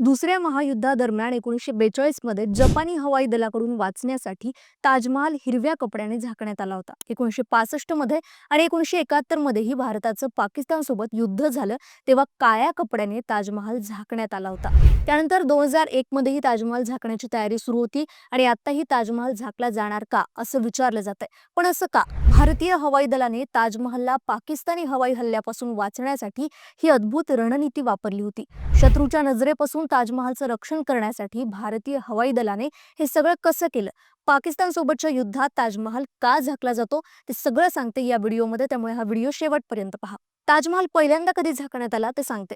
दुसऱ्या महायुद्धादरम्यान एकोणीसशे बेचाळीसमध्ये जपानी हवाई दलाकडून वाचण्यासाठी ताजमहाल हिरव्या कपड्याने झाकण्यात आला होता. एकोणीसशे पासष्टमध्ये आणि एकोणीसशे एकाहत्तर मध्येही भारताचं पाकिस्तान सोबत युद्ध झालं तेव्हा काळ्या कपड्याने ताजमहाल झाकण्यात आला होता. त्यानंतर दोन हजार एक मध्येही ताजमहाल झाकण्याची तयारी सुरू होती आणि आताही ताजमहाल झाकला जाणार का असं विचारलं जात आहे पण असं का? भारतीय हवाई दलाने ताजमहलला पाकिस्तानी हवाई हल्ल्यापासून वाचण्यासाठी ही अद्भुत रणनीती वापरली होती. शत्रूच्या नजरेपासून ताजमहालचं रक्षण करण्यासाठी भारतीय हवाई दलाने हे सगळं कसं केलं? पाकिस्तान सोबतच्या युद्धात ताजमहाल का झाकला जातो? ते सगळं सांगते या व्हिडिओमध्ये. त्यामुळे हा व्हिडिओ शेवटपर्यंत पहा. ताजमहाल पहिल्यांदा कधी झाकण्यात आला ते सांगते.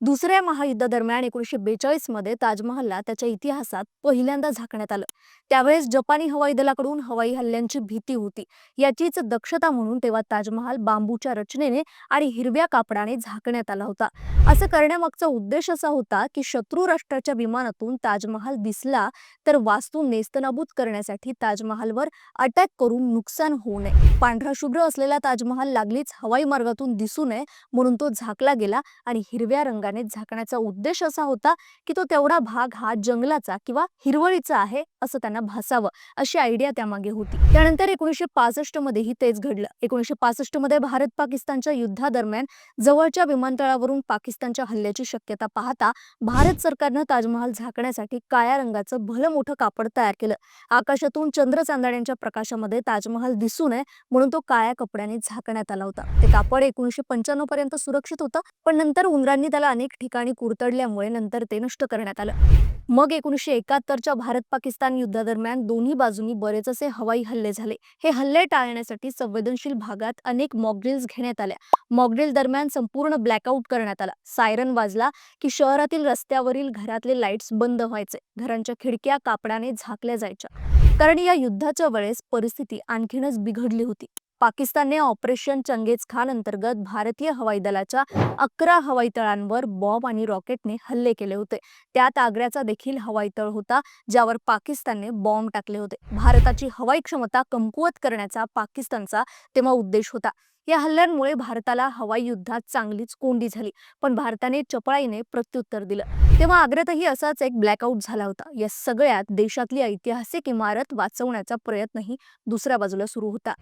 दुसऱ्या महायुद्धादरम्यान एकोणीसशे बेचाळीसमध्ये ताजमहालला त्याच्या इतिहासात पहिल्यांदा झाकण्यात आलं. त्यावेळेस जपानी हवाई दलाकडून हवाई हल्ल्यांची भीती होती. याचीच दक्षता म्हणून तेव्हा ताजमहाल बांबूच्या रचनेने आणि हिरव्या कापडाने झाकण्यात आला होता. असं करण्यामागचा उद्देश असा होता की शत्रू राष्ट्राच्या विमानातून ताजमहाल दिसला तर वास्तू नेस्तनाबूत करण्यासाठी ताजमहालवर अटॅक करून नुकसान होऊ नये. पांढरा शुभ्र असलेला ताजमहाल लागलीच हवाई मार्गातून दिसू नये म्हणून तो झाकला गेला आणि हिरव्या रंगाने झाकण्याचा उद्देश असा होता की तो तेवढा भाग हा जंगलाचा किंवा हिरवळीचा आहे असं त्यांना भासावं अशी आयडिया त्यामागे होती. त्यानंतर एकोणीसशे पासष्ट मध्येही तेच घडलं. एकोणीसशे पासष्टमध्ये भारत पाकिस्तानच्या युद्धादरम्यान जवळच्या विमानतळावरून पाकिस्तानच्या हल्ल्याची शक्यता पाहता भारत सरकारनं ताजमहाल झाकण्यासाठी काळ्या रंगाचं भलं मोठं कापड तयार केलं. आकाशातून चंद्र चांदण्यांच्या प्रकाशामध्ये ताजमहाल दिसू नये म्हणून तो काळ्या कपड्याने झाकण्यात आला होता. ते कापड एकोणीसशे पंच्याण्णव पर्यंत सुरक्षित होतं. पण नंतर उंदरांनी त्याला अनेक ठिकाणी कुरतडल्यामुळे नंतर ते नष्ट करण्यात आलं. मग एकोणीसशे एकाहत्तरच्या भारत पाकिस्तान युद्धादरम्यान दोन्ही बाजूंनी बरेच असे हवाई हल्ले झाले. हे हल्ले टाळण्यासाठी संवेदनशील भागात अनेक मॉकड्रिल्स घेण्यात आल्या. मॉकड्रिल दरम्यान संपूर्ण ब्लॅकआउट करण्यात आला. सायरन वाजला की शहरातील रस्त्यावरील घरातले लाईट्स बंद व्हायचे. घरांच्या खिडक्या कापडाने झाकल्या जायच्या. कारण या युद्धाच्या वेळेस परिस्थिती आणखीनच बिघडली होती. पाकिस्तानने ऑपरेशन चंगेज खान अंतर्गत भारतीय हवाई दलाच्या अकरा हवाई तळांवर बॉम्ब आणि रॉकेटने हल्ले केले होते. त्यात आग्र्याचा देखील हवाई तळ होता ज्यावर पाकिस्तानने बॉम्ब टाकले होते. भारताची हवाई क्षमता कमकुवत करण्याचा पाकिस्तानचा तेव्हा उद्देश होता. या हल्ल्यांमुळे भारताला हवाई युद्धात चांगलीच कोंडी झाली पण भारताने चपळाईने प्रत्युत्तर दिलं. तेव्हा आग्र्यातही असाच एक ब्लॅकआउट झाला होता. या सगळ्यात देशातली ऐतिहासिक इमारत वाचवण्याचा प्रयत्नही दुसऱ्या बाजूला सुरू होता.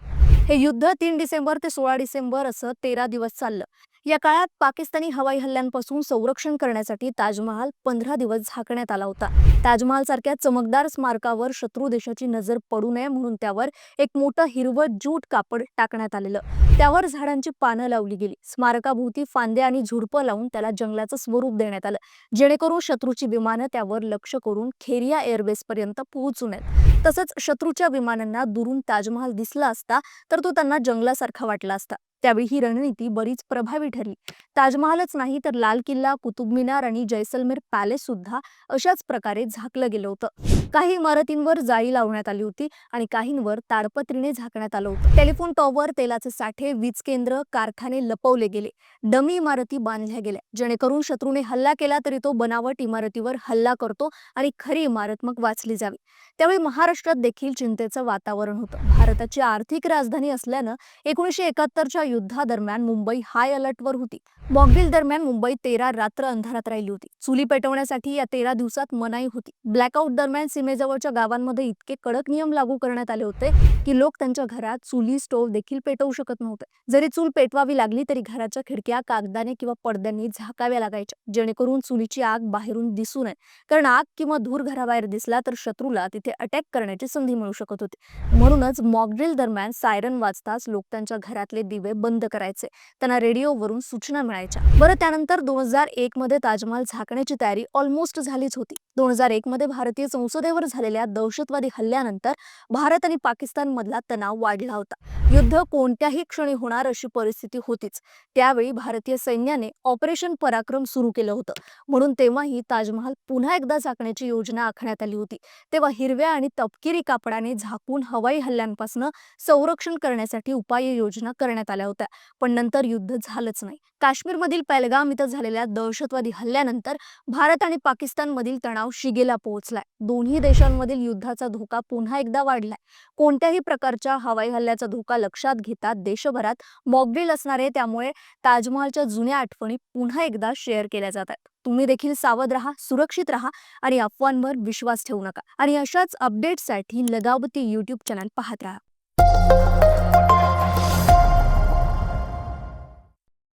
हे युद्ध तीन डिसेंबर ते सोळा डिसेंबर असं तेरा दिवस चाललं. या काळात पाकिस्तानी हवाई हल्ल्यांपासून संरक्षण करण्यासाठी ताजमहाल पंधरा दिवस झाकण्यात आला होता. ताजमहाल सारख्या चमकदार स्मारकावर शत्रू देशाची नजर पडू नये म्हणून त्यावर एक मोठं हिरवं जूट कापड टाकण्यात आलेलं. त्यावर झाडांची पानं लावली गेली. स्मारकाभोवती फांदे आणि झुडपं लावून त्याला जंगलाचं स्वरूप देण्यात आलं. जेणेकरून शत्रूची विमानं त्यावर लक्ष करून खेरिया एअरबेस पर्यंत पोहोचू नयेत. तसंच शत्रूच्या विमानांना दुरून ताजमहाल दिसला असता तर तो त्यांना जंगलासारखा वाटला असता. त्यावेळी ही रणनीती बरीच प्रभावी ठरली. ताजमहालच नाही तर लाल किल्ला कुतुब मिनार आणि जैसलमेर पॅलेस सुद्धा अशाच प्रकारे झाकलं गेलं होतं. काही इमारतींवर जाळी लावण्यात आली होती आणि काहींवर ताडपत्रीने झाकण्यात आलं होतं. टेलिफोन टॉवर तेलाचे साठे वीज केंद्र कारखाने लपवले गेले. डमी इमारती बांधल्या गेल्या. जेणेकरून शत्रूने हल्ला केला तरी तो बनावट इमारतीवर हल्ला करतो आणि खरी इमारत मग वाचली जावी. त्यावेळी महाराष्ट्रात देखील चिंतेचं वातावरण होतं. भारताची आर्थिक राजधानी असल्यानं एकोणीसशे एकाहत्तरच्या युद्धादरम्यान मुंबई हाय अलर्टवर होती. मॉकड्रिल दरम्यान मुंबई तेरा रात्र अंधारात राहिली होती. चुली पेटवण्यासाठी या तेरा दिवसात मनाई होती. ब्लॅकआउट दरम्यान सीमेजवळच्या गावांमध्ये इतके कडक नियम लागू करण्यात आले होते की लोक त्यांच्या घरात चुली स्टोव्ह देखील पेटवू शकत नव्हते. जरी चूल पेटवावी लागली तरी घराच्या खिडक्या कागदाने किंवा पडद्यांनी झाकाव्या लागायच्या. जेणेकरून चुलीची आग बाहेरून दिसू नये. कारण आग किंवा धूर घराबाहेर दिसला तर शत्रूला तिथे अटॅक करण्याची संधी मिळू शकत होती. म्हणूनच मॉकड्रिल दरम्यान सायरन वाजताच लोक त्यांच्या घरातले दिवे बंद करायचे. त्यांना रेडिओवरून सूचना मिळायच्या. बरं त्यानंतर दोन हजार एक मध्ये ताजमहाल झाकण्याची तयारी ऑलमोस्ट झालीच होती. दोन हजार एक मध्ये भारतीय संसदेवर झालेल्या दहशतवादी हल्ल्यानंतर भारत आणि पाकिस्तान मधला तणाव वाढला होता. युद्ध कोणत्याही क्षणी होणार अशी परिस्थिती होतीच. त्यावेळी भारतीय सैन्याने ऑपरेशन पराक्रम सुरू केलं होतं. म्हणून तेव्हाही ताजमहाल पुन्हा एकदा झाकण्याची योजना आखण्यात आली होती. तेव्हा हिरव्या आणि तपकिरी कापडाने झाकून हवाई हल्ल्यांपासून संरक्षण करण्यासाठी उपाययोजना करण्यात आल्या होत्या. पण नंतर युद्ध झालंच नाही. काश्मीरमधील पहलगाम इथं झालेल्या दहशतवादी हल्ल्यानंतर भारत आणि पाकिस्तानमधील तणाव शिगेला पोहोचलाय. दोन्ही देशांमधील युद्धाचा धोका पुन्हा एकदा वाढलाय. कोणत्याही प्रकारच्या हवाई हल्ल्याचा धोका लक्षात घेता देशभरात मॉकड्रिल असणारे त्यामुळे ताजमहालच्या जुन्या आठवणी पुन्हा एकदा शेअर केल्या जात आहेत तुम्ही देखील सावध राहा सुरक्षित राहा आणि अफवांवर विश्वास ठेवू नका. आणि अशाच अपडेट्ससाठी लगावती यूट्यूब चॅनल पाहत राहा.